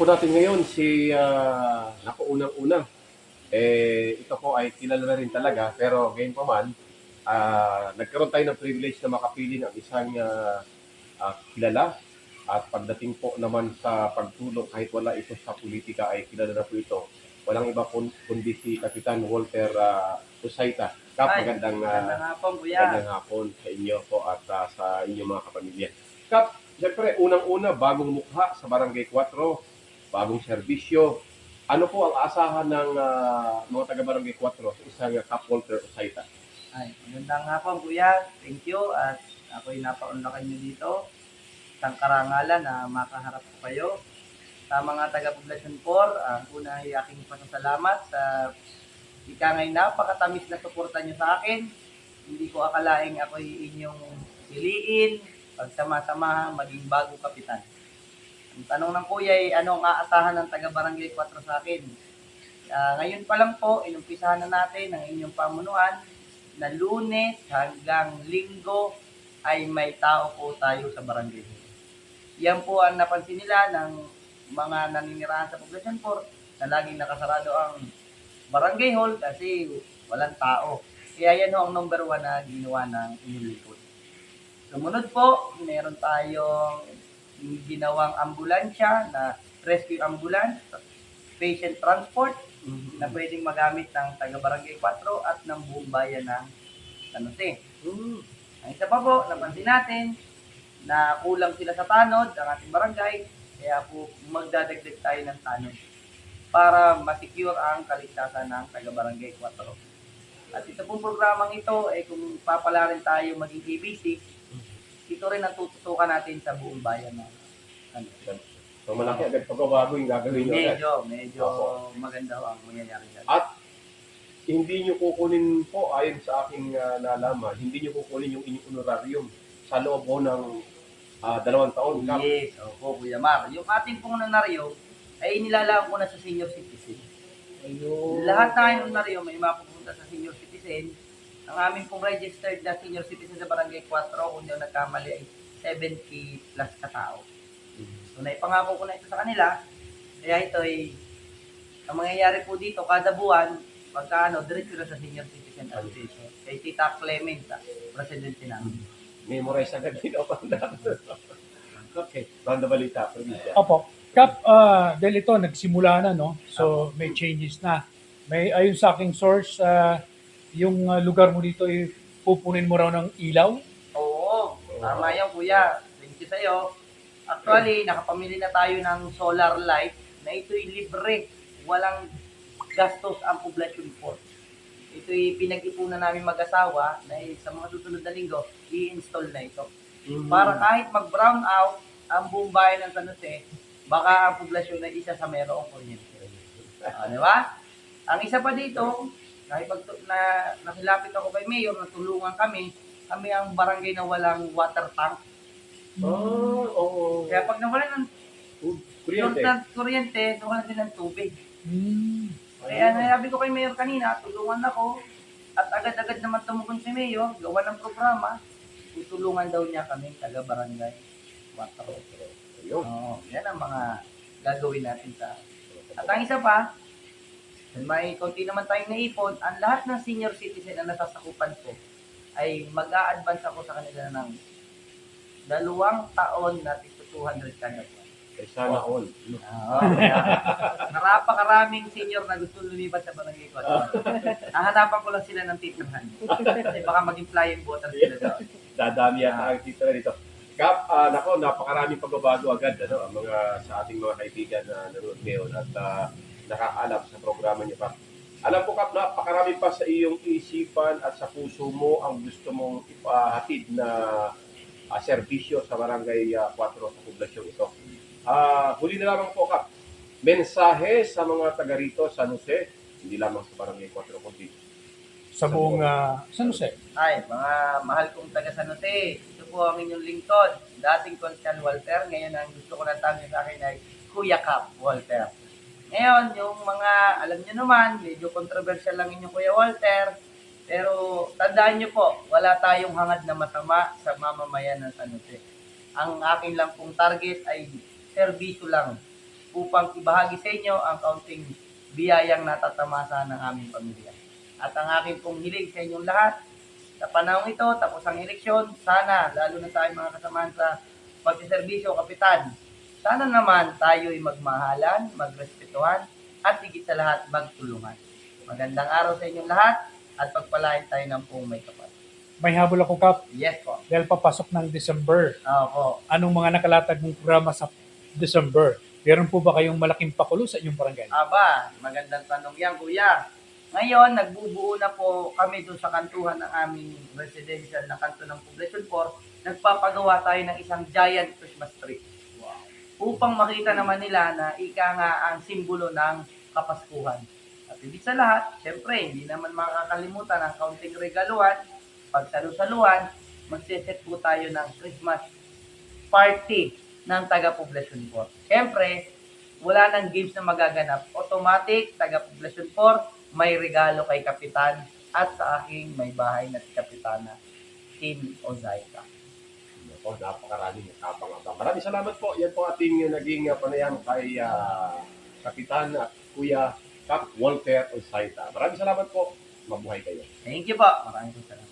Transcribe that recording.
po natin ngayon si, uh, naku, unang-una, eh, ito po ay kilala na rin talaga, pero ngayon pa man, ah, nagkaroon tayo ng privilege na makapili ng isang ah, ah, kilala at pagdating po naman sa pagtulong kahit wala ito sa politika ay kilala na po ito. Walang iba kun- kundi si Kapitan Walter uh, Usaita. Kap, Ay, magandang, ah, Magandang hapon, kuya. magandang hapon sa inyo po at ah, sa inyong mga kapamilya. Kap, siyempre, unang-una, bagong mukha sa Barangay 4, bagong serbisyo. Ano po ang asahan ng ah, mga taga-Barangay 4 sa isang uh, Kap Walter Usaita? Ay, magandang hapon, kuya. Thank you. At ako'y napaunlakan niyo dito. Isang karangalan na makaharap ko kayo. Sa mga taga-Poblacion 4, ang una ay aking pasasalamat sa ika ngay napakatamis na suporta niyo sa akin. Hindi ko akalaing ako'y inyong piliin, pagsama-sama, maging bagong kapitan. Ang tanong ng kuya ay anong aasahan ng taga-Barangay 4 sa akin? Ah, ngayon pa lang po, inumpisahan na natin ang inyong pamunuan na lunes hanggang linggo ay may tao po tayo sa barangay. Yan po ang napansin nila ng mga naninirahan sa Poblacion 4 na laging nakasarado ang barangay hall kasi walang tao. Kaya yan ho ang number one na ginawa ng inyong lingkod. Sumunod po, meron tayong ginawang ambulansya na rescue ambulance, patient transport, na pwedeng magamit ng taga-barangay 4 at ng buong bayan ng San Jose. Mm. Ang isa pa po, napansin natin na kulang sila sa tanod ang ating barangay, kaya po magdadagdag tayo ng tanod para masecure ang kaligtasan ng taga-barangay 4. At ito pong programang ito, eh, kung papala rin tayo maging ABC, ito rin ang tututukan natin sa buong bayan ng Jose. So malaki agad pagbabago yung gagawin nyo agad. Medyo, medyo Opo. maganda ho ang mangyayari dyan. At hindi nyo kukunin po, ayon sa aking ah, nalaman, hindi nyo kukunin yung inyong honorarium sa loob po ng ah, dalawang taon. Kap. Yes, opo, Kuya Mar. Yung ating pong nanaryo ay inilalaan ko na sa senior citizen. Ayun. Lahat na ng nanaryo may mapupunta sa senior citizen. Ang aming pong registered na senior citizen sa Barangay 4, kung hindi nagkamali, ay 70 plus katao. So, naipangako ko na ito sa kanila. Kaya ito ay, ang mangyayari po dito, kada buwan, pagka ano, diretso na sa senior citizen association. Kay Tita Clement, ah, presidente namin. Memorize agad din ako. okay. Banda Balita, probinsya. Opo. Kap, ah, dahil ito, nagsimula na, no? So, may changes na. May, ayon sa aking source, ah, yung ah, lugar mo dito, ay pupunin mo raw ng ilaw. Oo, tama yan kuya. Thank you sa'yo. Actually, nakapamili na tayo ng solar light na ito'y libre. Walang gastos ang poblasyon po. Ito'y pinag-ipunan namin mag-asawa na eh, sa mga susunod na linggo, i-install na ito. Para kahit mag-brown out ang buong bayan ng San Jose, baka ang poblasyon ay isa sa merong kuryente. Ah, di ba? Ang isa pa dito, kahit pag na, nakilapit ako kay Mayor, natulungan kami, kami ang barangay na walang water tank. Oh, oo. Kaya pag nawalan ng Kuryente. ng kuryente, nawalan din ng tubig. Hmm. Kaya nasabi ko kay Mayor kanina, tulungan ako, at agad-agad naman tumugon si Mayor, gawa ng programa, tutulungan daw niya kami taga-barangay water. Ayun. Oo, yan ang mga gagawin natin sa... At ang isa pa, dahil may konti naman tayong naipon, ang lahat ng senior citizen na nasasakupan ko ay mag-a-advance ako sa kanila ng dalawang taon na tigto 200 kada buwan. Eh, sana all. Oo. Narapakaraming senior na gusto lumipat sa barangay ko. Hahanapan ko lang sila ng titirhan. Kasi baka maging flying voters sila doon. Dadami yata ang tito na dito. Kap, ah, nako, napakaraming pagbabago agad ano, ang mga sa ating mga kaibigan na nanonood ngayon at ah, nakaalam sa programa niyo, Kap. Alam ko, Kap, napakarami pa sa iyong isipan at sa puso mo ang gusto mong ipahatid na ah, serbisyo sa barangay ah, 4 sa poblasyon ito. Ah, huli na lamang po, Kap. Mensahe sa mga taga rito, San Jose, hindi lamang sa barangay 4, kundi Sa buong ah, San Jose. Ay, mga mahal kong taga San Jose, ito po ang inyong lingkod. Dating Constable Walter, ngayon ang gusto ko na tawagin sa akin ay Kuya Cap Walter. Ngayon, yung mga, alam nyo naman, medyo controversial lang inyong Kuya Walter, pero tandaan nyo po, wala tayong hangad na masama sa mamamayan ng San Jose. Ang akin lang pong target ay serbisyo lang upang ibahagi sa inyo ang kaunting biyayang natatamasa ng aming pamilya. At ang aking pong hilig sa inyong lahat, sa panahon ito, tapos ang eleksyon, sana, lalo na sa aming mga kasamahan sa pagsiservisyo, kapitan, sana naman tayo'y magmahalan, magrespetuhan, at higit sa lahat, magtulungan. Magandang araw sa inyong lahat, at pagpalain tayo ng pong may kapal. May habol ako, Kap. Yes po. Dahil papasok ng December. Opo. Anong mga nakalatag mong programa sa December? Meron po ba kayong malaking pakulo sa inyong barangay? Aba, magandang tanong yan, kuya. Ngayon, nagbubuo na po kami doon sa kantuhan ng aming residential na kanto ng Poblacion 4. Nagpapagawa tayo ng isang giant Christmas tree. Upang makita naman nila na ika nga ang simbolo ng Kapaskuhan. At ibig sa lahat, syempre, hindi naman makakalimutan ang kaunting regaluhan, pagsalusaluhan, magsiset po tayo ng Christmas party ng taga-Poblacion 4. Syempre, wala nang games na magaganap. Automatic, taga-Poblacion 4, may regalo kay Kapitan at sa aking may bahay na si Kapitana, Team Ozaika. Ako, napakaraming kapang-abang. Maraming salamat po. Yan po ating naging uh, panayam kay uh, Kapitan at Kuya Cap Walter Osaita. Maraming salamat po. Mabuhay kayo. Thank you po. Maraming salamat.